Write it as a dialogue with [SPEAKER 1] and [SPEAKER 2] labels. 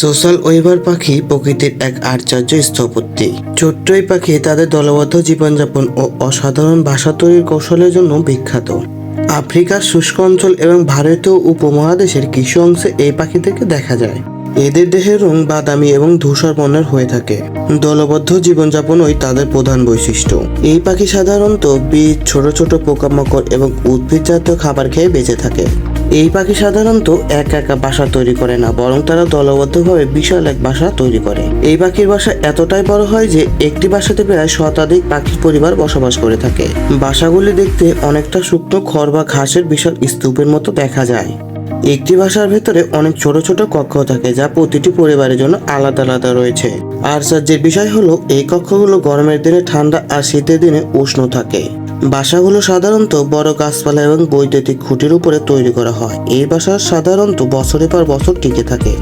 [SPEAKER 1] Social waiver পাখি প্রকৃতির এক আশ্চর্য স্থপতি। ছোট্ট এই পাখি তাদের দলবদ্ধ জীবনযাপন ও অসাধারণ ভাষা তৈরির কৌশলের জন্য বিখ্যাত। আফ্রিকার শুষ্ক অঞ্চল এবং ভারতীয় উপমহাদেশের কিছু অংশে এই পাখিদেরকে দেখা যায়। এদের দেহের রং বাদামি এবং ধূসর বর্ণের হয়ে থাকে। দলবদ্ধ জীবনযাপনই তাদের প্রধান বৈশিষ্ট্য। এই পাখি সাধারণত বীজ, ছোট ছোট পোকামাকড় এবং উদ্ভিদ জাতীয় খাবার খেয়ে বেঁচে থাকে। এই পাখি সাধারণত একা একা বাসা তৈরি করে না, বরং তারা দলবদ্ধভাবে বিশাল এক বাসা তৈরি করে। এই পাখির বাসা এতটাই বড় হয় যে একটি বাসাতে প্রায় শতাধিক পাখির পরিবার বসবাস করে থাকে। বাসাগুলি দেখতে অনেকটা শুকনো খড় বা ঘাসের বিশাল স্তূপের মতো দেখা যায়। একটি বাসার ভেতরে অনেক ছোট ছোট কক্ষ থাকে, যা প্রতিটি পরিবারের জন্য আলাদা আলাদা রয়েছে। আর আশ্চর্যের বিষয় হলো, এই কক্ষগুলো গরমের দিনে ঠান্ডা আর শীতের দিনে উষ্ণ থাকে। বাসাগুলো সাধারণত বড় গাছপালা এবং বৈদ্যুতিক খুঁটির উপরে তৈরি করা হয়। এই বাসা সাধারণত বছরের পর বছর টিকে থাকে।